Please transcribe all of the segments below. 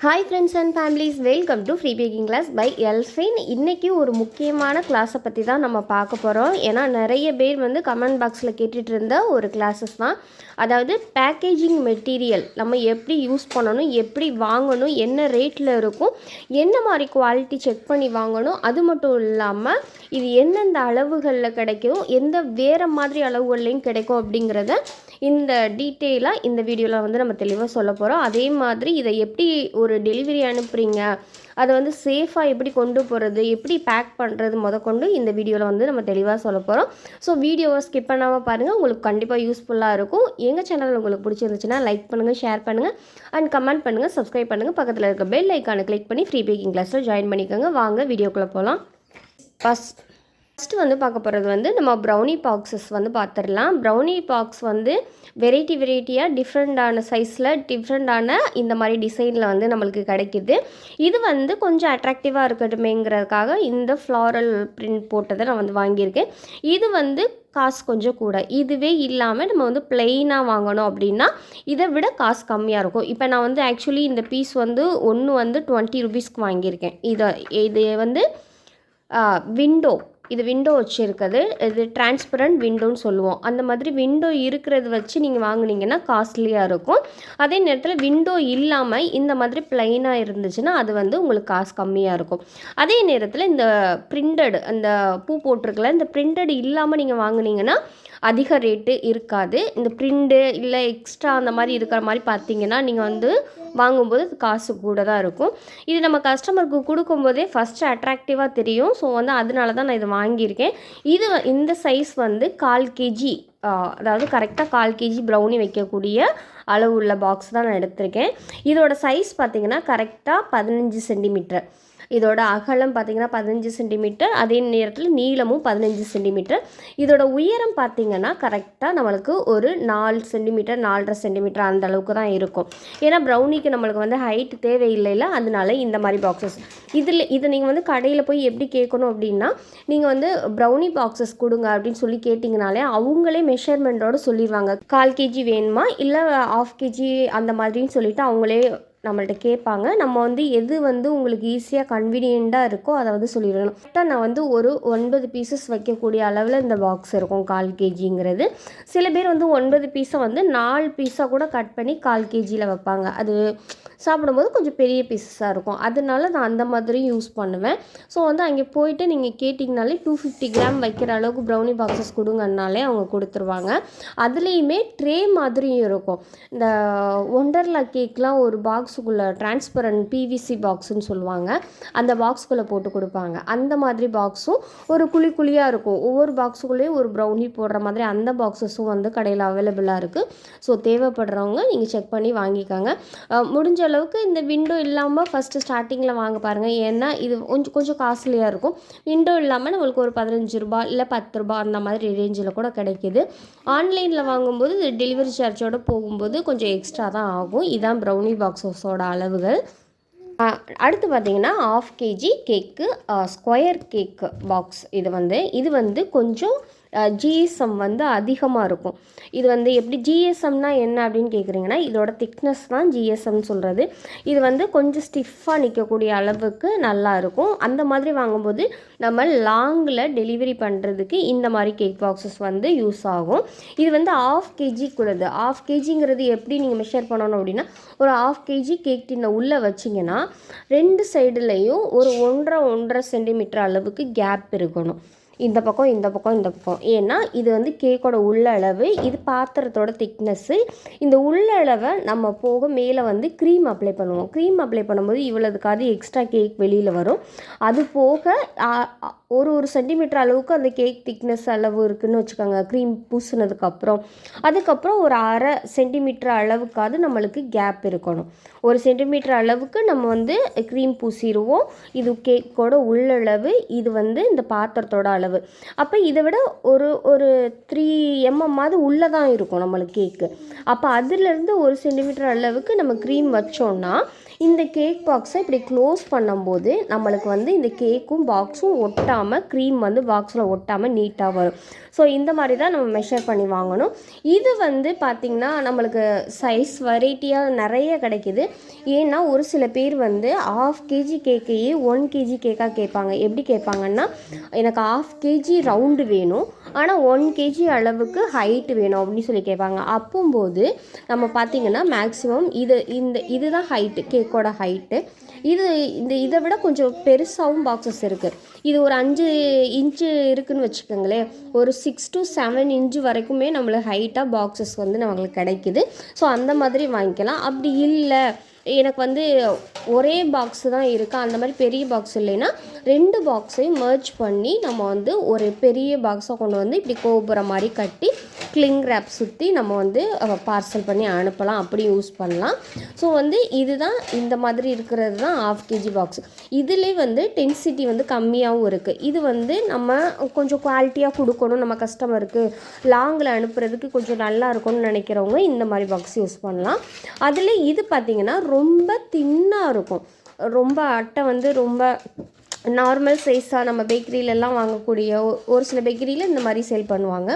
Hi friends and families welcome to free baking class by Elfin இன்றைக்கி ஒரு முக்கியமான கிளாஸை பற்றி தான் நம்ம பார்க்க போகிறோம் ஏன்னா நிறைய பேர் வந்து கமெண்ட் பாக்ஸில் கேட்டுட்டு இருந்த ஒரு கிளாஸஸ் தான். அதாவது பேக்கேஜிங் மெட்டீரியல் நம்ம எப்படி யூஸ் பண்ணணும் எப்படி வாங்கணும் என்ன ரேட்டில் இருக்கும் என்ன மாதிரி குவாலிட்டி செக் பண்ணி வாங்கணும் அது மட்டும் இல்லாமல் இது எந்தெந்த அளவுகளில் கிடைக்கும் எந்த வேறு மாதிரி அளவுகள்லையும் கிடைக்கும் அப்படிங்கிறத இந்த டீட்டெயிலாக இந்த வீடியோவில் வந்து நம்ம தெளிவாக சொல்ல போகிறோம் அதே மாதிரி இதை எப்படி ஒரு டெலிவரி அனுப்புகிறீங்க அதை வந்து சேஃபாக எப்படி கொண்டு போகிறது எப்படி பேக் பண்ணுறது முதற்கொண்டு இந்த வீடியோவில் வந்து நம்ம தெளிவாக சொல்ல போகிறோம் ஸோ வீடியோவை ஸ்கிப் பண்ணாமல் பாருங்கள் உங்களுக்கு கண்டிப்பாக யூஸ்ஃபுல்லாக இருக்கும். எங்கள் சேனல் உங்களுக்கு பிடிச்சிருந்துச்சுன்னா லைக் பண்ணுங்கள் ஷேர் பண்ணுங்கள் அண்ட் கமெண்ட் பண்ணுங்கள் சப்ஸ்கிரைப் பண்ணுங்கள் பக்கத்தில் இருக்க பெல் ஐக்கானை கிளிக் பண்ணி ஃப்ரீ பேக்கிங் கிளாஸில் ஜாயின் பண்ணிக்கோங்க. வாங்க வீடியோக்குள்ளே போகலாம் ஃபஸ்ட் ஃபஸ்ட்டு வந்து பார்க்க போகிறது வந்து நம்ம ப்ரௌனி பாக்ஸஸ் வந்து பார்த்துடலாம். ப்ரௌனி பாக்ஸ் வந்து வெரைட்டி வெரைட்டியாக டிஃப்ரெண்ட்டான சைஸில் டிஃப்ரெண்ட்டான இந்த மாதிரி டிசைனில் வந்து நம்மளுக்கு கிடைக்கிது. இது வந்து கொஞ்சம் அட்ராக்டிவாக இருக்கட்டுமேங்கிறதுக்காக இந்த ஃப்ளாரல் பிரிண்ட் போட்டதை நான் வந்து வாங்கியிருக்கேன். இது வந்து காசு கொஞ்சம் கூட. இதுவே இல்லாமல் நம்ம வந்து பிளெயினாக வாங்கணும் அப்படின்னா இதை விட காசு கம்மியாக இருக்கும். இப்போ நான் வந்து ஆக்சுவலி இந்த பீஸ் வந்து ஒன்று வந்து டுவெண்ட்டி ருபீஸ்க்கு வாங்கியிருக்கேன். இதை இது வந்து விண்டோ இது விண்டோ வச்சுருக்குது இது டிரான்ஸ்பரண்ட் விண்டோன்னு சொல்லுவோம். அந்த மாதிரி விண்டோ இருக்கிறது வச்சு நீங்கள் வாங்குனீங்கன்னா காஸ்ட்லியாக இருக்கும். அதே நேரத்தில் விண்டோ இல்லாமல் இந்த மாதிரி பிளைனாக இருந்துச்சுன்னா அது வந்து உங்களுக்கு காசு கம்மியாக இருக்கும். அதே நேரத்தில் இந்த பிரிண்டட் அந்த பூ போட்டிருக்கல இந்த பிரிண்டட் இல்லாமல் நீங்கள் வாங்கினீங்கன்னா அதிக ரேட்டு இருக்காது. இந்த பிரிண்டு இல்லை எக்ஸ்ட்ரா அந்த மாதிரி இருக்கிற மாதிரி பார்த்தீங்கன்னா நீங்கள் வந்து வாங்கும்போது காசு கூட தான் இருக்கும். இது நம்ம கஸ்டமருக்கு கொடுக்கும்போதே ஃபஸ்ட்டு அட்ராக்டிவாக தெரியும். ஸோ வந்து அதனால தான் நான் இதை வாங்கியிருக்கேன். இது இந்த சைஸ் வந்து கால் கேஜி அதாவது கரெக்டாக கால் கேஜி ப்ரௌனி வைக்கக்கூடிய அளவு உள்ள பாக்ஸ் தான் நான் எடுத்திருக்கேன். இதோட சைஸ் பார்த்திங்கன்னா கரெக்டாக பதினஞ்சு சென்டிமீட்டர் இதோட அகலம் பார்த்திங்கன்னா பதினஞ்சு சென்டிமீட்டர் அதே நேரத்தில் நீளமும் பதினஞ்சு சென்டிமீட்டர். இதோட உயரம் பார்த்திங்கன்னா கரெக்டாக நம்மளுக்கு ஒரு நாலு சென்டிமீட்டர் நாலரை சென்டிமீட்டர் அந்த அளவுக்கு தான் இருக்கும். ஏன்னா ப்ரௌனிக்கு நம்மளுக்கு வந்து ஹைட் தேவையில்லைல அதனால இந்த மாதிரி பாக்ஸஸ் இதில் இதை நீங்கள் வந்து கடையில் போய் எப்படி கேட்கணும் அப்படின்னா நீங்கள் வந்து ப்ரௌனி பாக்ஸஸ் கொடுங்க அப்படின்னு சொல்லி கேட்டிங்கனாலே அவங்களே மெஷர்மெண்ட்டோடு சொல்லிடுவாங்க கால் கேஜி வேணுமா? இல்லை ஆஃப் கேஜி அந்த மாதிரின்னு சொல்லிட்டு அவங்களே நம்மள்ட்ட கேட்பாங்க. நம்ம வந்து எது வந்து உங்களுக்கு ஈஸியாக கன்வீனியண்ட்டாக இருக்கோ அதை வந்து சொல்லிடணும். கரெக்டாக நான் வந்து ஒரு ஒன்பது பீசஸ் வைக்கக்கூடிய அளவில் இந்த பாக்ஸ் இருக்கும் கால் கேஜிங்கிறது. சில பேர் வந்து ஒன்பது பீஸை வந்து நாலு பீஸாக கூட கட் பண்ணி கால் கேஜியில் வைப்பாங்க. அது சாப்பிடும்போது கொஞ்சம் பெரிய பீஸஸாக இருக்கும். அதனால நான் அந்த மாதிரி யூஸ் பண்ணுவேன். ஸோ வந்து அங்கே போயிட்டு நீங்கள் கேட்டிங்கனாலே டூ ஃபிஃப்டி கிராம் வைக்கிற அளவுக்கு ப்ரௌனி பாக்ஸஸ் கொடுங்கன்னாலே அவங்க கொடுத்துருவாங்க. அதுலேயுமே ட்ரே மாதிரியும் இருக்கும். இந்த ஒண்டர்லா கேக்லாம் ஒரு பாக்ஸ் பாக்ஸுக்குள்ளே டிரான்ஸ்பரண்ட் பிவிசி பாக்ஸுன்னு சொல்லுவாங்க. அந்த பாக்ஸுக்குள்ளே போட்டு கொடுப்பாங்க. அந்த மாதிரி பாக்ஸும் ஒரு குழி குழியாக இருக்கும். ஒவ்வொரு பாக்ஸுக்குள்ளேயும் ஒரு ப்ரௌனி போடுற மாதிரி அந்த பாக்ஸஸும் வந்து கடையில் அவைலபிளாக இருக்குது ஸோ தேவைப்படுறவங்க நீங்கள் செக் பண்ணி வாங்கிக்கோங்க. முடிஞ்ச அளவுக்கு இந்த விண்டோ இல்லாமல் ஃபஸ்ட்டு ஸ்டார்டிங்கில் வாங்க பாருங்கள் ஏன்னா இது கொஞ்சம் கொஞ்சம் காஸ்ட்லியாக இருக்கும். விண்டோ இல்லாமல் நம்மளுக்கு ஒரு பதினஞ்சு ரூபா இல்லை பத்து ரூபா அந்த மாதிரி ரேஞ்சில் கூட கிடைக்கிது. ஆன்லைனில் வாங்கும்போது டெலிவரி சார்ஜோடு போகும்போது கொஞ்சம் எக்ஸ்ட்ரா தான் ஆகும். இதுதான் ப்ரௌனி பாக்ஸஸ் ஐட்டம்ஸோட அளவுகள். அடுத்து பார்த்தீங்கன்னா half KG cake square cake box இது வந்து இது வந்து கொஞ்சம் ஜிஎஸ்எம் வந்து அதிகமாக இருக்கும். இது வந்து எப்படி ஜிஎஸ்எம்னா என்ன அப்படின்னு கேட்குறீங்கன்னா இதோட திக்னஸ் தான் ஜிஎஸ்எம் சொல்கிறது இது வந்து கொஞ்சம் ஸ்டிஃபாக நிற்கக்கூடிய அளவுக்கு நல்லா இருக்கும். அந்த மாதிரி வாங்கும்போது நம்ம லாங்கில் டெலிவரி பண்ணுறதுக்கு இந்த மாதிரி கேக் பாக்ஸஸ் வந்து யூஸ் ஆகும். இது வந்து ஆஃப் கேஜிக்குள்ளது ஆஃப் கேஜிங்கிறது எப்படி நீங்கள் மெஷர் பண்ணணும் அப்படின்னா ஒரு ஆஃப் கேஜி கேக் டின்னை உள்ளே வச்சிங்கன்னா ரெண்டு சைடுலேயும் ஒரு ஒன்றரை ஒன்றரை சென்டிமீட்டர் அளவுக்கு கேப் இருக்கணும். இந்த பக்கம் இந்த பக்கம் இந்த பக்கம். ஏன்னா இது வந்து கேக்கோட உள்ளளவு இது பாத்திரத்தோட திக்னஸ்ஸு இந்த உள்ளளவை நம்ம போக மேலே வந்து க்ரீம் அப்ளை பண்ணுவோம். க்ரீம் அப்ளை பண்ணும்போது இவ்வளோதுக்காவது எக்ஸ்ட்ரா கேக் வெளியில் வரும். அது போக ஒரு ஒரு சென்டிமீட்டர் அளவுக்கு அந்த கேக் திக்னஸ் அளவு இருக்குதுன்னு வச்சுக்கோங்க. க்ரீம் பூசினதுக்கப்புறம் அதுக்கப்புறம் ஒரு அரை சென்டிமீட்டர் அளவுக்காவது நம்மளுக்கு கேப் இருக்கணும். ஒரு சென்டிமீட்டர் அளவுக்கு நம்ம வந்து க்ரீம் பூசிடுவோம். இது கேக்கோட உள்ளளவு இது வந்து இந்த பாத்திரத்தோட அளவு. அப்போ இதை விட ஒரு ஒரு த்ரீ எம்எம்மாவது உள்ளே தான் இருக்கும் நம்மளுக்கு கேக்கு அப்போ அதுலேருந்து ஒரு சென்டிமீட்டர் அளவுக்கு நம்ம க்ரீம் வச்சோன்னா இந்த கேக் பாக்ஸை இப்படி க்ளோஸ் பண்ணும்போது நம்மளுக்கு வந்து இந்த கேக்கும் பாக்ஸும் ஒட்டாமல் க்ரீம் வந்து பாக்ஸில் ஒட்டாமல் நீட்டாக வரும். ஸோ இந்த மாதிரி தான் நம்ம மெஷர் பண்ணி வாங்கணும். இது வந்து பார்த்திங்கன்னா நம்மளுக்கு சைஸ் வெரைட்டியாக நிறைய கிடைக்கிது. ஏன்னா ஒரு சில பேர் வந்து ஆஃப் கேஜி கேக்கையே ஒன் கேஜி கேக்காக கேட்பாங்க. எப்படி கேட்பாங்கன்னா எனக்கு ஆஃப் கேஜி ரவுண்டு வேணும். ஆனால் ஒன் கேஜி அளவுக்கு ஹைட்டு வேணும் அப்படின்னு சொல்லி கேட்பாங்க. அப்போம்போது நம்ம பார்த்திங்கன்னா மேக்ஸிமம் இது இந்த இதுதான் ஹைட்டு கேக் கேக்கோட ஹைட்டு இது இந்த இதை விட கொஞ்சம் பெருசாகவும் பாக்ஸஸ் இருக்குது இது ஒரு அஞ்சு இன்ச்சு இருக்குன்னு வச்சுக்கோங்களேன். ஒரு சிக்ஸ் டு செவன் இன்ச்சு வரைக்குமே நம்மளுக்கு ஹைட்டாக பாக்ஸஸ் வந்து நம்மளுக்கு கிடைக்குது. ஸோ அந்த மாதிரி வாங்கிக்கலாம். அப்படி இல்லை எனக்கு வந்து ஒரே பாக்ஸ் தான் இருக்கா? அந்த மாதிரி பெரிய பாக்ஸ் இல்லைன்னா ரெண்டு பாக்ஸையும் மர்ச் பண்ணி நம்ம வந்து ஒரு பெரிய பாக்ஸை கொண்டு வந்து இப்படி கோபுரம் மாதிரி கட்டி கிளிங் ரேப் சுற்றி நம்ம வந்து பார்சல் பண்ணி அனுப்பலாம். அப்படி யூஸ் பண்ணலாம். ஸோ வந்து இதுதான் இந்த மாதிரி இருக்கிறது தான் ஆஃப் கேஜி பாக்ஸ் இதிலே வந்து டென்சிட்டி வந்து கம்மியாகவும் இருக்குது இது வந்து நம்ம கொஞ்சம் குவாலிட்டியாக கொடுக்கணும். நம்ம கஸ்டமருக்கு லாங்கில் அனுப்புறதுக்கு கொஞ்சம் நல்லா இருக்கும்னு நினைக்கிறவங்க இந்த மாதிரி பாக்ஸ் யூஸ் பண்ணலாம். அதில் இது பார்த்திங்கன்னா ரொம்ப தின்னாக இருக்கும். ரொம்ப அட்டை வந்து ரொம்ப நார்மல் சைஸாக நம்ம பேக்கரியிலலாம் வாங்கக்கூடிய ஒரு சில பேக்கரியில் இந்த மாதிரி சேல் பண்ணுவாங்க.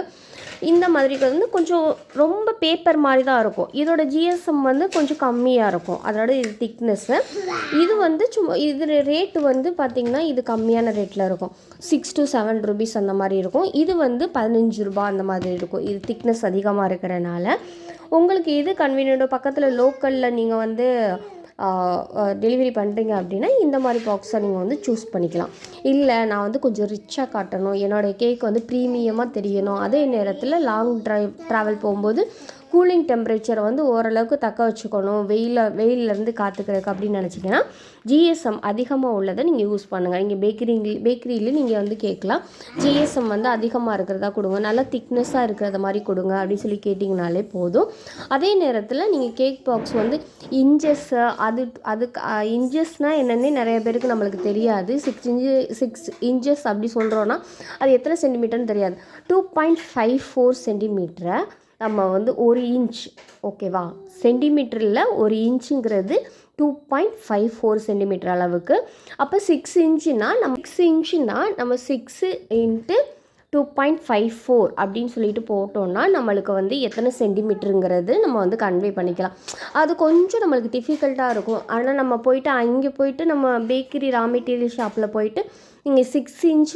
இந்த மாதிரி வந்து கொஞ்சம் ரொம்ப பேப்பர் மாதிரி தான் இருக்கும். இதோட ஜிஎஸ்எம் வந்து கொஞ்சம் கம்மியாக இருக்கும். அதோட இது திக்னஸ்ஸு இது வந்து சும்மா இது ரேட்டு வந்து பார்த்திங்கன்னா இது கம்மியான ரேட்டில் இருக்கும். சிக்ஸ் டு செவன் ருபீஸ் அந்த மாதிரி இருக்கும். இது வந்து பதினஞ்சு ரூபா அந்த மாதிரி இருக்கும். இது திக்னஸ் அதிகமாக இருக்கிறனால. உங்களுக்கு எது கன்வீனியண்ட்டோ பக்கத்தில் லோக்கலில் நீங்கள் வந்து டெலிவரி பண்ணுறீங்க அப்படின்னா இந்த மாதிரி பாக்ஸை நீங்கள் வந்து சூஸ் பண்ணிக்கலாம். இல்லை நான் வந்து கொஞ்சம் ரிச்சாக காட்டணும். என்னோடய கேக் வந்து ப்ரீமியமாக தெரியணும். அதே நேரத்தில் லாங் ட்ரைவ் ட்ராவல் போகும்போது கூலிங் டெம்பரேச்சரை வந்து ஓரளவுக்கு தக்க வச்சுக்கணும். வெயில வெயிலேருந்து காத்துக்கிறதுக்கு அப்படின்னு நினச்சிங்கன்னா ஜிஎஸ்எம் அதிகமாக உள்ளதை நீங்கள் யூஸ் பண்ணுங்கள் நீங்கள் பேக்கரி பேக்கரியில் நீங்கள் வந்து கேட்கலாம். ஜிஎஸ்எம் வந்து அதிகமாக இருக்கிறதா கொடுங்க. நல்லா திக்னஸாக இருக்கிறத மாதிரி கொடுங்க அப்படின்னு சொல்லி கேட்டிங்கனாலே போதும். அதே நேரத்தில் நீங்கள் கேக் பாக்ஸ் வந்து இன்ச்சஸ் அது அதுக்கு இன்ச்சஸ்னால் என்னென்னே நிறைய பேருக்கு நம்மளுக்கு தெரியாது. சிக்ஸ் இன்ச்சு சிக்ஸ் இன்ச்சஸ் அப்படி சொல்கிறோன்னா அது எத்தனை சென்டிமீட்டர்னு தெரியாது. டூ பாயிண்ட் ஃபைவ் ஃபோர் சென்டிமீட்டரை நம்ம வந்து ஒரு இன்ச் ஓகேவா சென்டிமீட்டரில் ஒரு இன்ச்சுங்கிறது two point five four centimetre அளவுக்கு. அப்போ சிக்ஸ் இன்ச்சுனா நம்ம சிக்ஸ் இன்ச்சுனா நம்ம six into two point five four அப்படின்னு சொல்லிட்டு போட்டோம்னா நம்மளுக்கு வந்து எத்தனை சென்டிமீட்டருங்கிறது நம்ம வந்து கன்வே பண்ணிக்கலாம். அது கொஞ்சம் நம்மளுக்கு டிஃபிகல்ட்டாக இருக்கும். ஆனால் நம்ம போயிட்டு அங்கே போயிட்டு நம்ம பேக்கரி ரா மெட்டீரியல் ஷாப்பில் போயிட்டு நீங்கள் six inch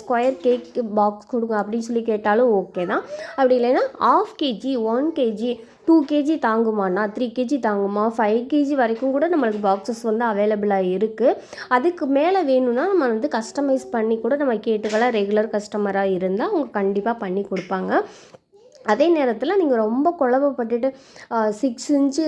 square cake box கொடுங்க அப்படின்னு சொல்லி கேட்டாலும் ஓகே தான். அப்படி இல்லைன்னா half KG one KG two KG தாங்குமாண்ணா three KG தாங்குமா ஃபைவ் கேஜி வரைக்கும் கூட நம்மளுக்கு பாக்ஸஸ் வந்து அவைலபிளாக இருக்குது அதுக்கு மேலே வேணும்னா நம்ம வந்து கஸ்டமைஸ் பண்ணி கூட நம்ம கேட்டுக்கலாம். ரெகுலர் கஸ்டமராக இருந்தால் அவங்க கண்டிப்பாக பண்ணி கொடுப்பாங்க. அதே நேரத்தில் நீங்கள் ரொம்ப குழப்பப்பட்டுட்டு சிக்ஸ் இன்ச்சு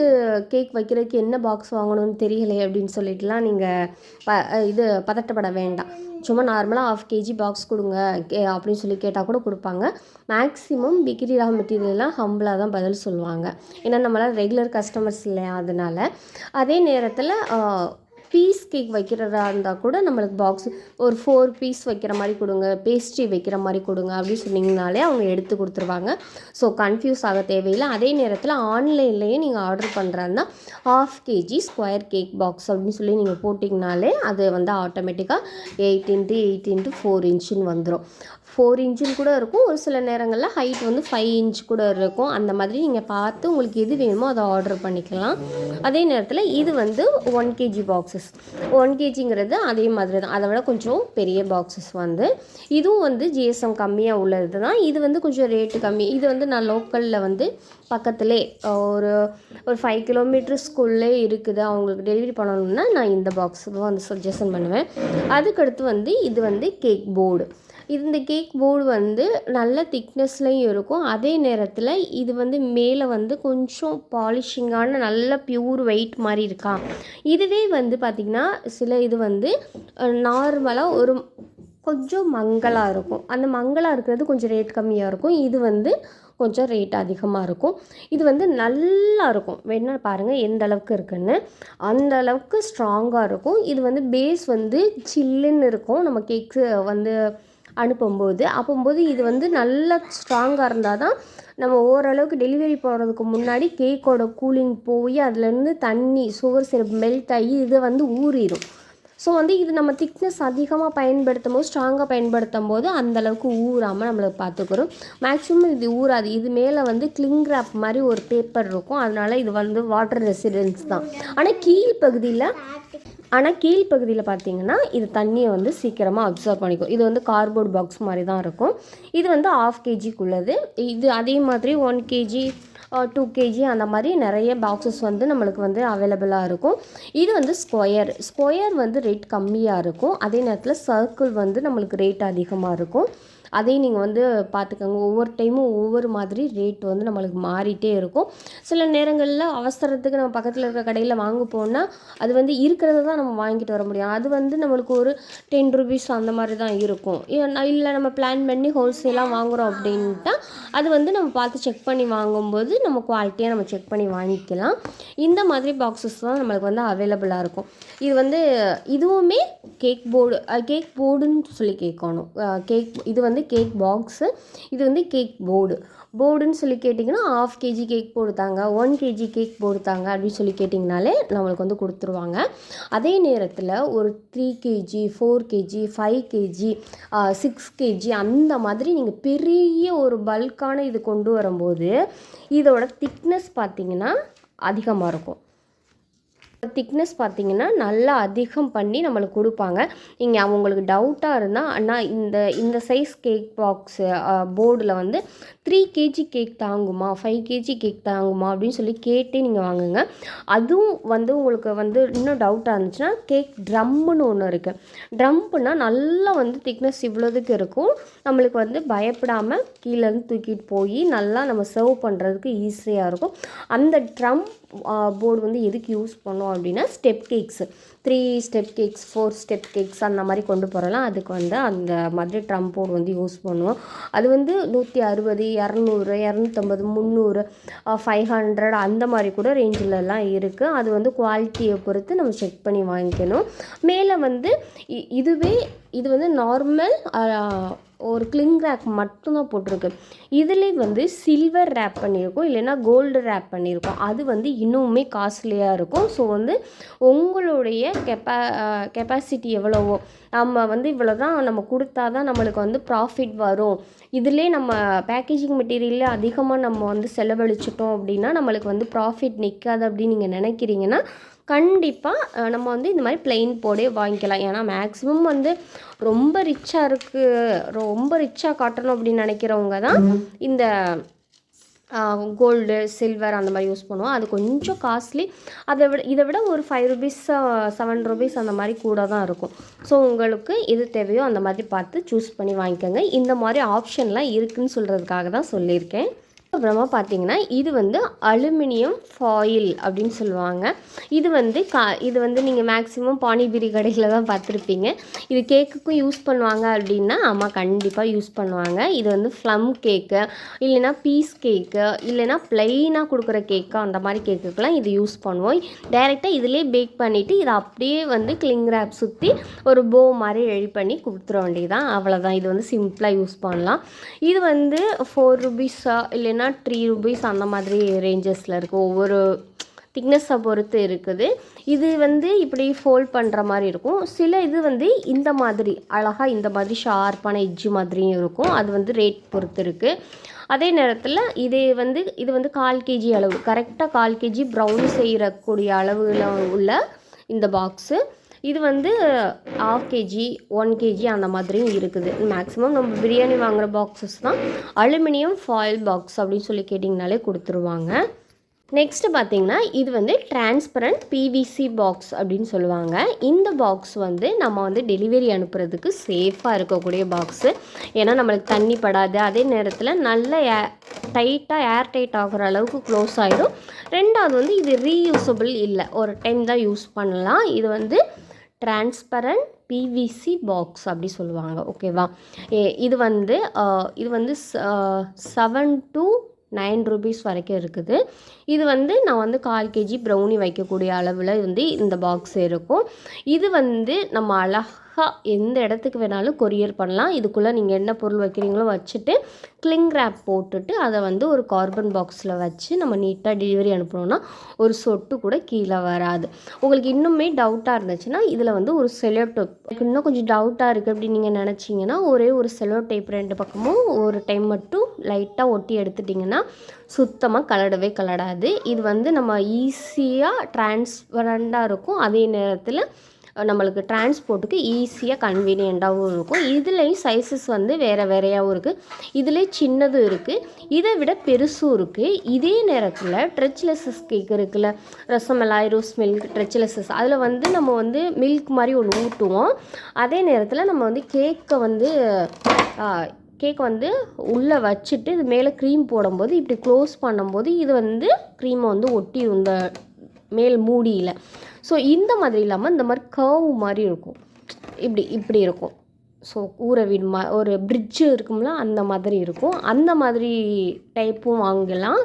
கேக் வைக்கிறதுக்கு என்ன பாக்ஸ் வாங்கணும்னு தெரியலையே அப்படின்னு சொல்லிட்டுலாம் நீங்கள் ப இது பதட்டப்பட வேண்டாம். சும்மா நார்மலாக ஆஃப் கேஜி பாக்ஸ் கொடுங்க கே அப்படின்னு சொல்லி கேட்டால் கூட கொடுப்பாங்க. மேக்ஸிமம் பிகிரி ரா மெட்டீரியல்லாம் ஹம்பிளாக தான் பதில் சொல்லுவாங்க. ஏன்னா நம்மளால் ரெகுலர் கஸ்டமர்ஸ் இல்லையா அதனால. அதே நேரத்தில் பீஸ் கேக் வைக்கிறதா இருந்தால் கூட நம்மளுக்கு பாக்ஸ் ஒரு ஃபோர் பீஸ் வைக்கிற மாதிரி கொடுங்க பேஸ்ட்ரி வைக்கிற மாதிரி கொடுங்க அப்படின்னு சொன்னீங்கனாலே அவங்க எடுத்து கொடுத்துருவாங்க. ஸோ கன்ஃபியூஸ் ஆக தேவையில்லை. அதே நேரத்தில் ஆன்லைன்லேயே நீங்கள் ஆர்டர் பண்ணுறாருன்னா half KG square cake box அப்படின்னு சொல்லி நீங்கள் போட்டிங்கனாலே அது வந்து ஆட்டோமேட்டிக்காக eight into eight into four இன்ச்சுன்னு வந்துடும் ஃபோர் இன்ச்சுன்னு கூட இருக்கும். ஒரு சில நேரங்களில் ஹைட் வந்து ஃபைவ் இன்ச் கூட இருக்கும். அந்த மாதிரி நீங்கள் பார்த்து உங்களுக்கு எது வேணுமோ அதை ஆர்டர் பண்ணிக்கலாம். அதே நேரத்தில் இது வந்து ஒன் கேஜி பாக்ஸஸ் ஒன் கேஜிங்கிறது அதே மாதிரி தான். அதை விட கொஞ்சம் பெரிய பாக்ஸஸ் வந்து. இதுவும் வந்து ஜிஎஸ்எம் கம்மியாக உள்ளது தான் இது வந்து கொஞ்சம் ரேட்டு கம்மி. இது வந்து நான் லோக்கலில் வந்து பக்கத்துலே ஒரு ஒரு ஃபைவ் கிலோமீட்டர்ஸ்குள்ளே இருக்குது. அவங்களுக்கு டெலிவரி பண்ணணும்னா நான் இந்த பாக்ஸ் வந்து சஜஷன் பண்ணுவேன். அதுக்கடுத்து வந்து இது வந்து கேக் போர்டு இந்த கேக் போர்டு வந்து நல்ல திக்னஸ்லையும் இருக்கும். அதே நேரத்தில் இது வந்து மேலே வந்து கொஞ்சம் பாலிஷிங்கான நல்ல பியூர் வெயிட் மாதிரி இருக்கா? இதுவே வந்து பார்த்திங்கன்னா சில இது வந்து நார்மலாக ஒரு கொஞ்சம் மங்கலாக இருக்கும். அந்த மங்கலாக இருக்கிறது கொஞ்சம் ரேட் கம்மியாக இருக்கும். இது வந்து கொஞ்சம் ரேட் அதிகமாக இருக்கும். இது வந்து நல்லா இருக்கும். வேணா பாருங்கள் எந்த அளவுக்கு இருக்குன்னு. அந்த அளவுக்கு ஸ்ட்ராங்காக இருக்கும். இது வந்து பேஸ் வந்து சில்லுன்னு இருக்கும். நம்ம கேக்ஸு வந்து அனுப்பும்போது அப்போம்போது இது வந்து நல்லா ஸ்ட்ராங்காக இருந்தால் தான் நம்ம ஓரளவுக்கு டெலிவரி போகிறதுக்கு முன்னாடி கேக்கோட கூலிங் போய் அதுலேருந்து தண்ணி சுகர் சிரப் மெல்ட் ஆகி இது வந்து ஊறிடும் ஸோ வந்து இது நம்ம திக்னஸ் அதிகமாக பயன்படுத்தும் போது ஸ்ட்ராங்காக பயன்படுத்தும் போது அந்தளவுக்கு ஊறாமல் நம்மளுக்கு பார்த்துக்கிறோம் மேக்ஸிமம் இது ஊறாது. இது மேலே வந்து கிளிங் ரேப் மாதிரி ஒரு பேப்பர் இருக்கும். அதனால் இது வந்து வாட்டர் ரெசிடென்ஸ் தான். ஆனால் கீழ் பகுதியில் ஆனால் கீழ்ப்பகுதியில் பார்த்தீங்கன்னா இது தண்ணியை வந்து சீக்கிரமாக அப்சர்வ் பண்ணிக்கும். இது வந்து கார்போர்ட் பாக்ஸ் மாதிரி தான் இருக்கும். இது வந்து ஆஃப் கேஜிக்குள்ளது இது அதே மாதிரி ஒன் கேஜி டூ கேஜி அந்த மாதிரி நிறைய பாக்ஸஸ் வந்து நம்மளுக்கு வந்து அவைலபிளாக இருக்கும். இது வந்து ஸ்கொயர் ஸ்கொயர் வந்து ரேட் கம்மியாக இருக்கும். அதே நேரத்தில் சர்க்கிள் வந்து நம்மளுக்கு ரேட் அதிகமாக இருக்கும். அதையும் நீங்கள் வந்து பார்த்துக்கோங்க ஒவ்வொரு டைமும் ஒவ்வொரு மாதிரி ரேட் வந்து நம்மளுக்கு மாறிட்டே இருக்கும். சில நேரங்களில் அவசரத்துக்கு நம்ம பக்கத்தில் இருக்கிற கடையில் வாங்க போனால் அது வந்து இருக்கிறத தான் நம்ம வாங்கிட்டு வர முடியும். அது வந்து நம்மளுக்கு ஒரு டென் ருபீஸ் அந்த மாதிரி தான் இருக்கும். இல்லை நம்ம பிளான் பண்ணி ஹோல்சேலாக வாங்குகிறோம் அப்படின்ட்டா அது வந்து நம்ம பார்த்து செக் பண்ணி வாங்கும்போது நம்ம குவாலிட்டியாக நம்ம செக் பண்ணி வாங்கிக்கலாம். இந்த மாதிரி பாக்ஸஸ் தான் நம்மளுக்கு வந்து அவைலபிளாக இருக்கும். இது வந்து இதுவுமே கேக் போர்டு கேக் போர்டுன்னு சொல்லி கேட்கணும் கேக் இது வந்து கேக் பாக்ஸு இது வந்து கேக் போர்டு போர்டுன்னு சொல்லி கேட்டிங்கன்னா ஆஃப் கேஜி கேக் போர்டு தாங்க ஒன் கேஜி கேக் போர்டு தாங்க அப்படின்னு சொல்லி கேட்டிங்கனாலே நம்மளுக்கு வந்து கொடுத்துருவாங்க. அதே நேரத்தில் ஒரு three KG four KG five KG six KG அந்த மாதிரி நீங்கள் பெரிய ஒரு பல்கான இது கொண்டு வரும்போது இதோட திக்னஸ் பார்த்திங்கன்னா அதிகமாக இருக்கும். திக்னஸ் பார்த்தீங்கன்னா நல்லா அதிகம் பண்ணி நம்மளுக்கு கொடுப்பாங்க. நீங்கள் அவங்களுக்கு டவுட்டாக இருந்தால் அண்ணா இந்த இந்த சைஸ் கேக் பாக்ஸு போர்டில் வந்து த்ரீ கேஜி கேக் தாங்குமா? ஃபைவ் கேஜி கேக் தாங்குமா? அப்படின்னு சொல்லி கேட்டே நீங்கள் வாங்குங்க. அதுவும் வந்து உங்களுக்கு வந்து இன்னும் டவுட்டாக இருந்துச்சுன்னா கேக் ட்ரம்முன்னு ஒன்று இருக்குது ட்ரம்ப்புனா நல்லா வந்து திக்னஸ் இவ்வளோதுக்கு இருக்கும். நம்மளுக்கு வந்து பயப்படாமல் கீழேருந்து தூக்கிட்டு போய் நல்லா நம்ம சர்வ் பண்ணுறதுக்கு ஈஸியாக இருக்கும். அந்த ட்ரம் போர்டு வந்து எதுக்கு யூஸ் பண்ணோம் அப்படின்னா step cakes three step cakes four step cakes அந்த மாதிரி கொண்டு போகிறலாம் அதுக்கு வந்து அந்த மாதிரி ட்ரம்போர்டு வந்து யூஸ் பண்ணுவோம். அது வந்து நூற்றி அறுபது இரநூறு இரநூத்தம்பது முந்நூறு ஃபைவ் ஹண்ட்ரட் அந்த மாதிரி கூட ரேஞ்சிலலாம் இருக்குது அது வந்து குவாலிட்டியை பொறுத்து நம்ம செக் பண்ணி வாங்கிக்கணும். மேலே வந்து இதுவே இது வந்து நார்மல் ஒரு கிளிங் ரேக் மட்டும்தான் போட்டிருக்கு. இதுலேயே வந்து சில்வர் ரேப் பண்ணியிருக்கோம் இல்லைன்னா கோல்டு ரேப் பண்ணியிருக்கோம். அது வந்து இன்னுமே காஸ்ட்லியாக இருக்கும். ஸோ வந்து உங்களுடைய கெப்பா கெப்பாசிட்டி எவ்வளவோ நம்ம வந்து இவ்வளோ தான் நம்ம கொடுத்தா தான் நம்மளுக்கு வந்து ப்ராஃபிட் வரும். இதிலே நம்ம பேக்கேஜிங் மெட்டீரியல்லே அதிகமாக நம்ம வந்து செலவழிச்சிட்டோம் அப்படின்னா நம்மளுக்கு வந்து ப்ராஃபிட் நிற்காது அப்படின்னு நீங்கள் நினைக்கிறீங்கன்னா கண்டிப்பாக நம்ம வந்து இந்த மாதிரி பிளெயின் போர்டே வாங்கிக்கலாம். ஏன்னா மேக்ஸிமம் வந்து ரொம்ப ரிச்சாக இருக்குது ரொம்ப ரிச்சாக காட்டணும் அப்படின்னு நினைக்கிறவங்க தான் இந்த கோல்டு சில்வர் அந்த மாதிரி யூஸ் பண்ணுவோம். அது கொஞ்சம் காஸ்ட்லி அதை விட இதை விட ஒரு ஃபைவ் ருபீஸ் செவன் ருபீஸ் அந்த மாதிரி கூட தான் இருக்கும். ஸோ உங்களுக்கு எது தேவையோ அந்த மாதிரி பார்த்து சூஸ் பண்ணி வாங்கிக்கோங்க. இந்த மாதிரி ஆப்ஷன்லாம் இருக்குதுன்னு சொல்கிறதுக்காக தான் சொல்லியிருக்கேன். அப்புறமா பார்த்தீங்கன்னா இது வந்து அலுமினியம் ஃபாயில் அப்படின்னு சொல்லுவாங்க. இது வந்து கா இது வந்து நீங்கள் மேக்ஸிமம் பானிபூரி கடையில் தான் பார்த்துருப்பீங்க. இது கேக்குக்கும் யூஸ் பண்ணுவாங்க அப்படின்னா ஆமாம் கண்டிப்பாக யூஸ் பண்ணுவாங்க. இது வந்து ஃப்ளம் கேக்கு இல்லைன்னா பீஸ் கேக்கு இல்லைன்னா ப்ளைனாக கொடுக்குற கேக்கு அந்த மாதிரி கேக்குக்கெலாம் இது யூஸ் பண்ணுவோம். டைரெக்டாக இதிலே பேக் பண்ணிவிட்டு இதை அப்படியே வந்து கிளிங் ரேப் சுற்றி ஒரு போ மாதிரி ரெடி பண்ணி கொடுத்துட வேண்டியதான் அவ்வளோதான் இது வந்து சிம்பிளாக யூஸ் பண்ணலாம். இது வந்து ஃபோர் ருபீஸா இல்லைன்னா பார்த்தீங்கன்னா த்ரீ ருபீஸ் அந்த மாதிரி ரேஞ்சஸில் இருக்குது ஒவ்வொரு திக்னஸை பொறுத்து இருக்குது. இது வந்து இப்படி ஃபோல்ட் பண்ணுற மாதிரி இருக்கும். சில இது வந்து இந்த மாதிரி அழகாக இந்த மாதிரி ஷார்ப்பான எஜ்ஜு மாதிரியும் இருக்கும். அது வந்து ரேட் பொறுத்து இருக்குது அதே நேரத்தில் இது வந்து இது வந்து கால் கேஜி அளவு. கரெக்டாக கால் கேஜி ப்ரௌன் செய்யக்கூடிய அளவில் உள்ள இந்த பாக்ஸு இது வந்து ஆஃப் கேஜி ஒன் கேஜி அந்த மாதிரியும் இருக்குது. மேக்ஸிமம் நம்ம பிரியாணி வாங்குகிற பாக்ஸஸ் தான். அலுமினியம் ஃபாயில் பாக்ஸ் அப்படின்னு சொல்லி கேட்டிங்கனாலே கொடுத்துருவாங்க. நெக்ஸ்ட்டு பார்த்தீங்கன்னா இது வந்து டிரான்ஸ்பரண்ட் பிவிசி பாக்ஸ் அப்படின்னு சொல்லுவாங்க. இந்த பாக்ஸ் வந்து நம்ம வந்து டெலிவரி அனுப்புறதுக்கு சேஃபாக இருக்கக்கூடிய பாக்ஸு ஏன்னா நம்மளுக்கு தண்ணி படாது. அதே நேரத்தில் நல்ல ஏ டைட்டாக ஏர் டைட் ஆகிற அளவுக்கு க்ளோஸ் ஆகிடும் ரெண்டாவது வந்து இது ரீயூசபிள் இல்லை. ஒரு டைம் தான் யூஸ் பண்ணலாம். இது வந்து டிரான்ஸ்பரண்ட் பிவிசி பாக்ஸ் அப்படி சொல்லுவாங்க. ஓகேவா இது வந்து இது வந்து செவன் டு நைன் ருபீஸ் வரைக்கும் இருக்குது. இது வந்து நான் வந்து கால் கேஜி ப்ரௌனி வைக்கக்கூடிய அளவில் வந்து இந்த பாக்ஸ் இருக்கும். இது வந்து நம்ம அழகாக அழகாக எந்த இடத்துக்கு வேணாலும் கொரியர் பண்ணலாம். இதுக்குள்ளே நீங்கள் என்ன பொருள் வைக்கிறீங்களோ வச்சுட்டு கிளிங் ரேப் போட்டுட்டு அதை வந்து ஒரு கார்பன் பாக்ஸில் வச்சு நம்ம நீட்டாக டெலிவரி அனுப்பினோன்னா ஒரு சொட்டு கூட கீழே வராது. உங்களுக்கு இன்னுமே டவுட்டாக இருந்துச்சுன்னா இதில் வந்து ஒரு செலோ டேப் இன்னும் கொஞ்சம் டவுட்டாக இருக்குது அப்படின்னு நீங்கள் நினச்சிங்கன்னா ஒரே ஒரு செலோ டேப் ரெண்டு பக்கமும் ஒரு டைம் மட்டும் லைட்டாக ஒட்டி எடுத்துட்டிங்கன்னா சுத்தமாக கலடவே கலடாது. இது வந்து நம்ம ஈஸியாக டிரான்ஸ்பரண்டாக இருக்கும். அதே நேரத்தில் நம்மளுக்கு டிரான்ஸ்போர்ட்டுக்கு ஈஸியாக கன்வீனியண்ட்டாகவும் இருக்கும். இதுலேயும் சைஸஸ் வந்து வேறு வேறையாகவும் இருக்குது இதுலேயும் சின்னதும் இருக்குது இதை விட பெருசும் இருக்குது இதே நேரத்தில் ட்ரெச்லெஸஸ் கேக் இருக்குல்ல ரசமலாய் ரோஸ் மில்க் ட்ரெச்லெஸஸ் அதில் வந்து நம்ம வந்து மில்க் மாதிரி ஒன்று ஊட்டுவோம். அதே நேரத்தில் நம்ம வந்து கேக்கை வந்து கேக் வந்து உள்ளே வச்சுட்டு இது மேலே க்ரீம் போடும்போது இப்படி க்ளோஸ் பண்ணும்போது இது வந்து க்ரீமை வந்து ஒட்டி இந்த மேல் மூடியில். ஸோ இந்த மாதிரி இல்லாமல் இந்த மாதிரி கர்வ் மாதிரி இருக்கும். இப்படி இப்படி இருக்கும். ஸோ கூரை வீடு மா ஒரு பிரிட்ஜு இருக்கும்ல அந்த மாதிரி இருக்கும். அந்த மாதிரி டைப்பும் வாங்கலாம்.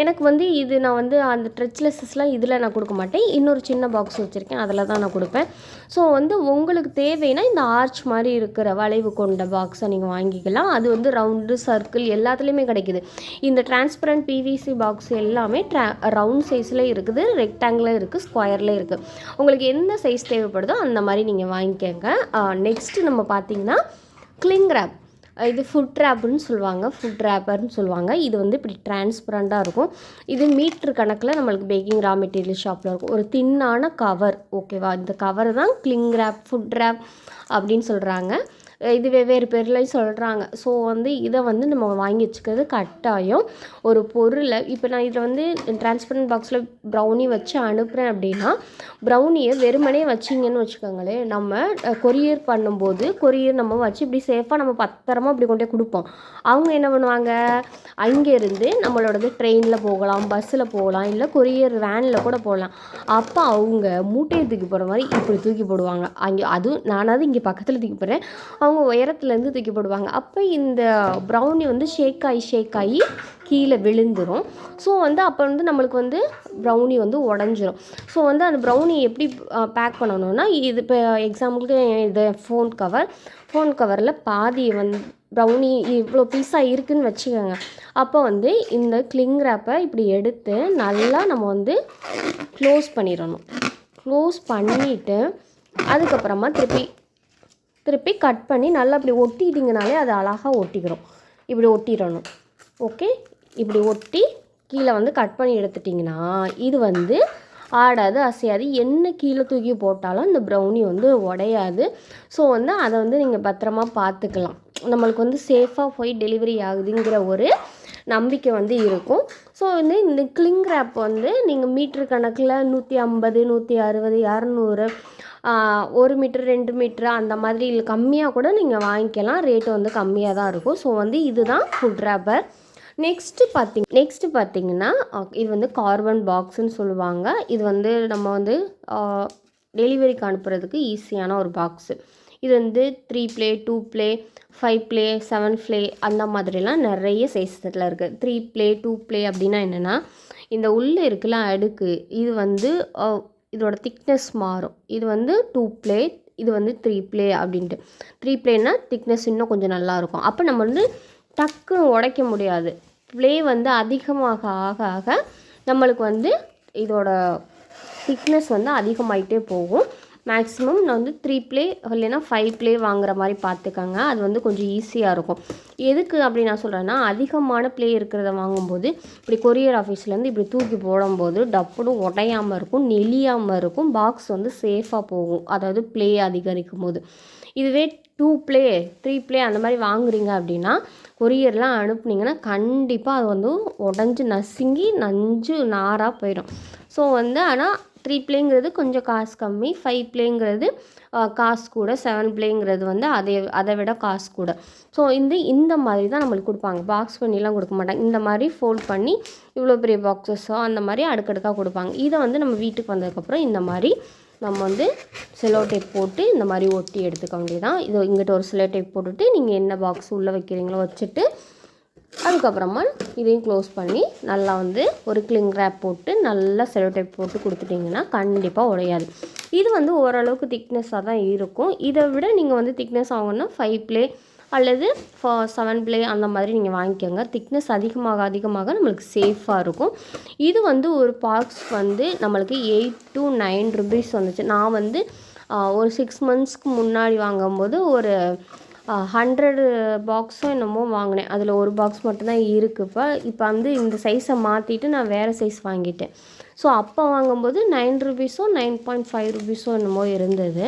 எனக்கு வந்து இது நான் வந்து அந்த ட்ரெச்லெஸஸ்லாம் இதில் நான் கொடுக்க மாட்டேன். இன்னொரு சின்ன பாக்ஸ் வச்சுருக்கேன். அதில் தான் நான் கொடுப்பேன். ஸோ வந்து உங்களுக்கு தேவைன்னா இந்த ஆர்ச் மாதிரி இருக்கிற வளைவு கொண்ட பாக்ஸை நீங்கள் வாங்கிக்கலாம். அது வந்து ரவுண்டு சர்க்கிள் எல்லாத்துலேயுமே கிடைக்குது. இந்த டிரான்ஸ்பரண்ட் பிவிசி பாக்ஸ் எல்லாமே ட்ரா ரவுண்ட் சைஸில் இருக்குது. ரெக்டாங்கிளில் இருக்குது ஸ்கொயரில் இருக்குது உங்களுக்கு எந்த சைஸ் தேவைப்படுதோ அந்த மாதிரி நீங்கள் வாங்கிக்கோங்க. நெக்ஸ்ட்டு நம்ம பார்த்தீங்கன்னா கிளிங் ரேப் இது ஃபுட் ரேப்புன்னு சொல்லுவாங்க. ஃபுட் ரேப்பர்னு சொல்லுவாங்க. இது வந்து இப்படி டிரான்ஸ்பரண்ட்டாக இருக்கும். இது மீட்ரு கணக்கில் நம்மளுக்கு பேக்கிங் ரா மெட்டீரியல் ஷாப்பில் இருக்கும். ஒரு தின்னான கவர் ஓகேவா இந்த கவர் தான் கிளிங் ரேப் ஃபுட் ரேப் அப்படின்னு சொல்கிறாங்க இது வெவ்வேறு பேர்லையும் சொல்கிறாங்க ஸோ வந்து இதை வந்து நம்ம வாங்கி வச்சுக்கிறது கட்டாயம். ஒரு பொருளை இப்போ நான் இதில் வந்து டிரான்ஸ்பரண்ட் பாக்ஸில் ப்ரௌனி வச்சு அனுப்புகிறேன் அப்படின்னா ப்ரௌனியை வெறுமனே வச்சிங்கன்னு வச்சுக்கோங்களேன். நம்ம கொரியர் பண்ணும்போது கொரியர் நம்ம வச்சு இப்படி சேஃபாக நம்ம பத்திரமா இப்படி கொண்டே கொடுப்போம். அவங்க என்ன பண்ணுவாங்க? அங்கேருந்து நம்மளோடது ட்ரெயினில் போகலாம் பஸ்ஸில் போகலாம் இல்லை கொரியர் வேனில் கூட போகலாம். அப்போ அவங்க மூட்டையை தூக்கி போடுற மாதிரி இப்படி தூக்கி போடுவாங்க. அங்கே அதுவும் நானாவது இங்கே பக்கத்தில் தூக்கி போடுறேன். அவங்க உயரத்துலேருந்து தூக்கி போடுவாங்க. அப்போ இந்த ப்ரௌனி வந்து ஷேக் ஆகி ஷேக் ஆகி கீழே விழுந்துடும் ஸோ வந்து அப்போ வந்து நம்மளுக்கு வந்து ப்ரௌனி வந்து உடஞ்சிரும். ஸோ வந்து அந்த ப்ரௌனி எப்படி பேக் பண்ணணும்னா இது இப்போ எக்ஸாம்பிளுக்கு இது ஃபோன் கவர் ஃபோன் கவரில் பாதி வந்து ப்ரௌனி இவ்வளோ பீஸாக இருக்குதுன்னு வச்சுக்கோங்க. அப்போ வந்து இந்த கிளிங் ரேப்பை இப்படி எடுத்து நல்லா நம்ம வந்து க்ளோஸ் பண்ணிடணும். க்ளோஸ் பண்ணிவிட்டு அதுக்கப்புறமா திருப்பி திருப்பி கட் பண்ணி நல்லா இப்படி ஒட்டிட்டிங்கனாலே அது அழகாக ஒட்டிக்கிறோம். இப்படி ஒட்டிடணும். ஓகே இப்படி ஒட்டி கீழே வந்து கட் பண்ணி எடுத்துட்டிங்கன்னா இது வந்து ஆடாது அசையாது. என்ன கீழே தூக்கி போட்டாலும் இந்த ப்ரௌனி வந்து உடையாது. ஸோ வந்து அதை வந்து நீங்கள் பத்திரமா பார்த்துக்கலாம். நம்மளுக்கு வந்து சேஃபாக போய் டெலிவரி ஆகுதுங்கிற ஒரு நம்பிக்கை வந்து இருக்கும். ஸோ வந்து இந்த கிளிங் ரேப் வந்து நீங்கள் மீட்ரு கணக்கில் நூற்றி ஐம்பது நூற்றி அறுபது இரநூறு ஒரு மீட்ரு ரெண்டு மீட்ரு அந்த மாதிரி இல்லை கம்மியாக கூட நீங்கள் வாங்கிக்கலாம். ரேட்டு வந்து கம்மியாக தான் இருக்கும். ஸோ வந்து இதுதான் ஃபுட் ரேப்பர் நெக்ஸ்ட்டு பார்த்திங் நெக்ஸ்ட்டு பார்த்திங்கன்னா இது வந்து கார்பன் பாக்ஸுன்னு சொல்லுவாங்க. இது வந்து நம்ம வந்து டெலிவரிக்கு அனுப்புறதுக்கு ஈஸியான ஒரு பாக்ஸு இது வந்து three ply two ply five ply seven ply அந்த மாதிரிலாம் நிறைய சைஸில் இருக்குது த்ரீ ப்ளே டூ ப்ளே அப்படின்னா என்னென்னா இந்த உள்ளே இருக்குல்ல அடுக்கு இது வந்து இதோட திக்னஸ் மாறும். இது வந்து டூ ப்ளே இது வந்து த்ரீ ப்ளே அப்படின்ட்டு. த்ரீ ப்ளேனா திக்னஸ் இன்னும் கொஞ்சம் நல்லாயிருக்கும் அப்போ நம்ம வந்து டக்குன்னு உடைக்க முடியாது. ப்ளே வந்து அதிகமாக ஆக ஆக நம்மளுக்கு வந்து இதோட திக்னஸ் வந்து அதிகமாயிட்டே போகும். மேக்ஸிமம் நான் வந்து த்ரீ ப்ளே இல்லைன்னா ஃபைவ் ப்ளே வாங்குற மாதிரி பார்த்துக்கங்க. அது வந்து கொஞ்சம் ஈஸியாக இருக்கும். எதுக்கு அப்படி நான் சொல்கிறேன்னா அதிகமான ப்ளே இருக்கிறத வாங்கும்போது இப்படி கொரியர் ஆஃபீஸ்லேருந்து இப்படி தூக்கி போடும்போது டப்புடும் உடையாமல் இருக்கும் நெளியாமல் இருக்கும் பாக்ஸ் வந்து சேஃபாக போகும். அதாவது ப்ளே அதிகரிக்கும் போது. இதுவே டூ ப்ளே த்ரீ ப்ளே அந்த மாதிரி வாங்குறீங்க அப்படின்னா கொரியர்லாம் அனுப்புனீங்கன்னா கண்டிப்பாக அது வந்து உடஞ்சி நசுங்கி நஞ்சு நாராக போயிடும். ஸோ வந்து ஆனால் த்ரீ பிளேங்கிறது கொஞ்சம் காசு கம்மி. ஃபைவ் பிளேங்கிறது காசு கூட. செவன் பிளேங்கிறது வந்து அதை அதை விட காசு கூட. ஸோ இந்த இந்த மாதிரி தான் நம்மளுக்கு கொடுப்பாங்க. பாக்ஸ் பண்ணிலாம் கொடுக்க மாட்டாங்க. இந்த மாதிரி ஃபோல்ட் பண்ணி இவ்வளோ பெரிய பாக்ஸஸோ அந்த மாதிரி அடுக்கடுக்காக கொடுப்பாங்க. இதை வந்து நம்ம வீட்டுக்கு வந்ததுக்கப்புறம் இந்த மாதிரி நம்ம வந்து செலோ டேப் போட்டு இந்த மாதிரி ஒட்டி எடுத்துக்க வேண்டியதான் இது இங்கிட்ட ஒரு செலோ டேப் போட்டுட்டு நீங்கள் என்ன பாக்ஸ் உள்ளே வைக்கிறீங்களோ வச்சுட்டு அதுக்கப்புறமா இதையும் க்ளோஸ் பண்ணி நல்லா வந்து ஒரு கிளிங் ரேப் போட்டு நல்லா செலோடைப் போட்டு கொடுத்துட்டிங்கன்னா கண்டிப்பாக உடையாது. இது வந்து ஓரளவுக்கு திக்னஸாக தான் இருக்கும். இதை விட நீங்கள் வந்து திக்னஸ் ஆகணும்னா ஃபைவ் ப்ளே அல்லது செவன் ப்ளே அந்த மாதிரி நீங்கள் வாங்கிக்கோங்க. திக்னஸ் அதிகமாக அதிகமாக நம்மளுக்கு சேஃபாக இருக்கும். இது வந்து ஒரு பாக்ஸ் வந்து நம்மளுக்கு எயிட் டு நைன் ருபீஸ் வந்துச்சு. நான் வந்து ஒரு சிக்ஸ் மந்த்ஸ்க்கு முன்னாடி வாங்கும்போது ஒரு ஹண்ட்ரடு பாக்ஸோ என்னமோ வாங்கினேன். அதில் ஒரு பாக்ஸ் மட்டும்தான் இருக்குது இப்போ. இப்போ வந்து இந்த சைஸை மாற்றிட்டு நான் வேறு சைஸ் வாங்கிட்டேன். ஸோ அப்போ வாங்கும்போது நைன் ருபீஸோ நைன் பாயிண்ட் ஃபைவ் ருபீஸோ என்னமோ இருந்தது.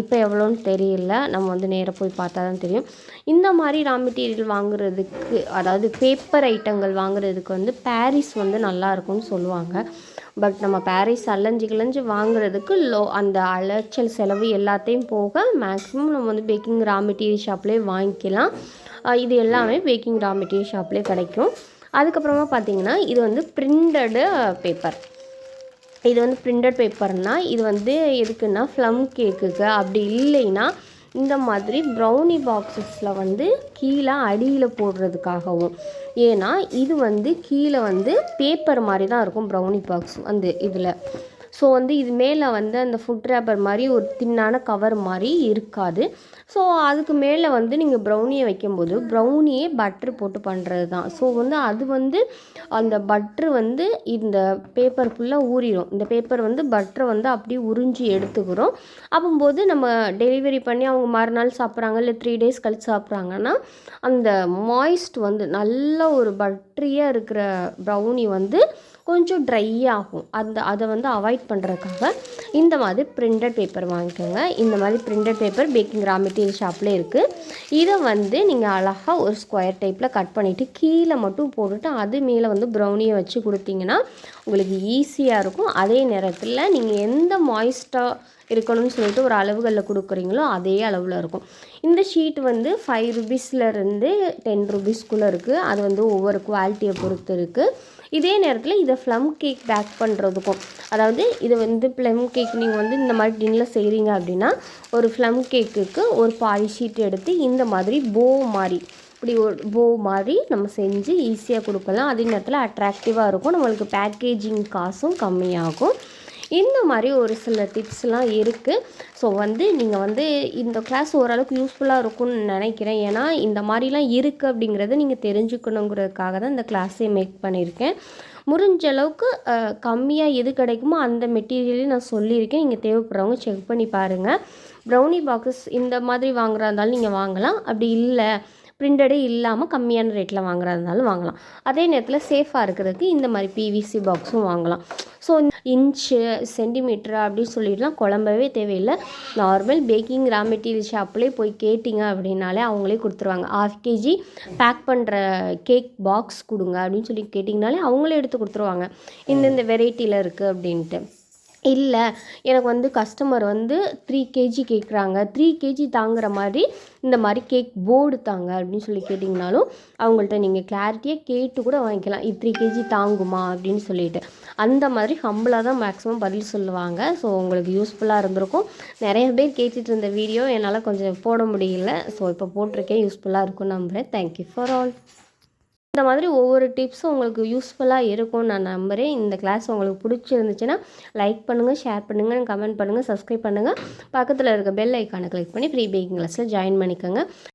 இப்போ எவ்வளோன்னு தெரியல. நம்ம வந்து நேராக போய் பார்த்தா தான் தெரியும். இந்த மாதிரி ரா மெட்டீரியல் வாங்குறதுக்கு அதாவது பேப்பர் ஐட்டங்கள் வாங்குறதுக்கு வந்து பாரிஸ் வந்து நல்லா இருக்கும்னு சொல்லுவாங்க. பட் நம்ம பாரிஸ் அலைஞ்சு கிளஞ்சு வாங்குறதுக்கு லோ அந்த அலைச்சல் செலவு எல்லாத்தையும் போக மேக்ஸிமம் நம்ம வந்து பேக்கிங் ரா மெட்டீரியல் ஷாப்லேயே வாங்கிக்கலாம். இது எல்லாமே பேக்கிங் ரா மெட்டீரியல் ஷாப்லேயே கிடைக்கும். அதுக்கப்புறமா பார்த்தீங்கன்னா இது வந்து பிரிண்டடு பேப்பர் இது வந்து பிரிண்டட் பேப்பர்னால் இது வந்து எதுக்குன்னா ஃப்ளம் கேக்குக்கு அப்படி இல்லைன்னா இந்த மாதிரி ப்ரௌனி பாக்ஸஸில் வந்து கீழே அடியில் போடுறதுக்காகவும். ஏன்னா இது வந்து கீழே வந்து பேப்பர் மாதிரி தான் இருக்கும் ப்ரௌனி பாக்ஸ் வந்து இதில். ஸோ வந்து இது மேலே வந்து அந்த ஃபுட் ரேப்பர் மாதிரி ஒரு தின்னான கவர் மாதிரி இருக்காது. ஸோ அதுக்கு மேலே வந்து நீங்கள் ப்ரௌனியை வைக்கும்போது ப்ரௌனியே பட்ரு போட்டு பண்ணுறது தான் ஸோ வந்து அது வந்து அந்த பட்ரு வந்து இந்த பேப்பர் ஃபுல்லாக ஊறிடும் இந்த பேப்பர் வந்து பட்ரை வந்து அப்படியே உறிஞ்சி எடுத்துக்கிறோம். அப்போம்போது நம்ம டெலிவரி பண்ணி அவங்க மறுநாள் சாப்பிட்றாங்க இல்லை த்ரீ டேஸ் கழிச்சு சாப்பிட்றாங்கன்னா அந்த மாய்ஸ்ட் வந்து நல்ல ஒரு பட்ரியாக இருக்கிற ப்ரௌனி வந்து கொஞ்சம் ட்ரை ஆகும். அந்த அதை வந்து அவாய்ட் பண்ணுறதுக்காக இந்த மாதிரி பிரிண்டட் பேப்பர் வாங்கிக்கோங்க. இந்த மாதிரி printed paper packing raw material ஷாப்லேயே இருக்குது இதை வந்து நீங்கள் அழகாக ஒரு ஸ்கொயர் டைப்பில் கட் பண்ணிவிட்டு கீழே மட்டும் போட்டுட்டு அது மேலே வந்து ப்ரௌனியை வச்சு கொடுத்தீங்கன்னா உங்களுக்கு ஈஸியாக இருக்கும். அதே நேரத்தில் நீங்கள் எந்த மாய்ஸ்டாக இருக்கணும்னு சொல்லிட்டு ஒரு அளவுகளில் கொடுக்குறீங்களோ அதே அளவில் இருக்கும். இந்த ஷீட் வந்து ஃபைவ் ருபீஸ்லேருந்து டென் ருபீஸ்க்குள்ளே இருக்குது அது வந்து ஒவ்வொரு குவாலிட்டியை பொறுத்து இருக்குது இதே நேரத்தில் இதை ஃப்ளம் கேக் பேக் பண்ணுறதுக்கும் அதாவது இது வந்து ப்ளம் கேக் நீங்கள் வந்து இந்த மாதிரி டின்னில் செய்கிறீங்க அப்படின்னா ஒரு ஃப்ளம் கேக்குக்கு ஒரு பாதி ஷீட் எடுத்து இந்த மாதிரி போ மாதிரி இப்படி ஒரு போ மாதிரி நம்ம செஞ்சு ஈஸியாக கொடுக்கலாம். அதே நேரத்தில் அட்ராக்டிவாக இருக்கும். நம்மளுக்கு பேக்கேஜிங் காசும் கம்மியாகும். இந்த மாதிரி ஒரு சில டிப்ஸ்லாம் இருக்குது ஸோ வந்து நீங்கள் வந்து இந்த கிளாஸ் ஓரளவுக்கு யூஸ்ஃபுல்லாக இருக்கும்னு நினைக்கிறேன். ஏன்னா இந்த மாதிரிலாம் இருக்குது அப்படிங்கிறத நீங்கள் தெரிஞ்சுக்கணுங்கிறதுக்காக தான் இந்த கிளாஸே மேக் பண்ணியிருக்கேன். முடிஞ்ச அளவுக்கு கம்மியாக எது கிடைக்குமோ அந்த மெட்டீரியலையும் நான் சொல்லியிருக்கேன். நீங்கள் தேவைப்படுறவங்க செக் பண்ணி பாருங்கள் ப்ரௌனி பாக்ஸஸ் இந்த மாதிரி வாங்குறா இருந்தாலும் நீங்கள் வாங்கலாம். அப்படி இல்லை பிரிண்டடே இல்லாமல் கம்மியான ரேட்டில் வாங்குறதா இருந்தாலும் வாங்கலாம். அதே நேரத்தில் சேஃபாக இருக்கிறதுக்கு இந்த மாதிரி பிவிசி பாக்ஸும் வாங்கலாம். ஸோ இன்ச்சு சென்டிமீட்டர் அப்படின்னு சொல்லிட்டுலாம் குழம்பவே தேவையில்லை. நார்மல் பேக்கிங் ரா மெட்டீரியல் ஷாப்லேயே போய் கேட்டிங்க அப்படின்னாலே அவங்களே கொடுத்துருவாங்க. ஆஃப் கேஜி பேக் பண்ணுற கேக் பாக்ஸ் கொடுங்க அப்படின்னு சொல்லி கேட்டிங்கனாலே அவங்களே எடுத்து கொடுத்துருவாங்க. இந்தந்த வெரைட்டியில் இருக்குது அப்படின்ட்டு. இல்லை. எனக்கு வந்து கஸ்டமர் வந்து த்ரீ கேஜி கேட்குறாங்க த்ரீ கேஜி தாங்குற மாதிரி இந்த மாதிரி கேக் போர்டு தாங்க அப்படின்னு சொல்லி கேட்டிங்கனாலும் அவங்கள்ட்ட நீங்கள் கிளாரிட்டியாக கேட்டு கூட வாங்கிக்கலாம். இது த்ரீ கேஜி தாங்குமா அப்படின்னு சொல்லிட்டு. அந்த மாதிரி ஹம்பிளாக தான் மேக்ஸிமம் பதில் சொல்லுவாங்க. ஸோ உங்களுக்கு யூஸ்ஃபுல்லாக இருந்திருக்கும். நிறைய பேர் கேட்டுட்டு இருந்த வீடியோ என்னால் கொஞ்சம் போட முடியல. ஸோ இப்போ போட்டிருக்கேன். யூஸ்ஃபுல்லாக இருக்கும் நம்புகிறேன் தேங்க்யூ ஃபார் ஆல் இந்த மாதிரி ஒவ்வொரு டிப்ஸும் உங்களுக்கு யூஸ்ஃபுல்லாக இருக்கும்னு நான் நம்புகிறேன் இந்த கிளாஸ் உங்களுக்கு பிடிச்சிருந்துச்சுன்னா லைக் பண்ணுங்கள் ஷேர் பண்ணுங்கள் கமெண்ட் பண்ணுங்கள் சப்ஸ்கிரைப் பண்ணுங்கள் பக்கத்தில் இருக்க பெல் ஐக்கானை கிளிக் பண்ணி ஃப்ரீ பேக்கிங் கிளாஸில் ஜாயின் பண்ணிக்கோங்க.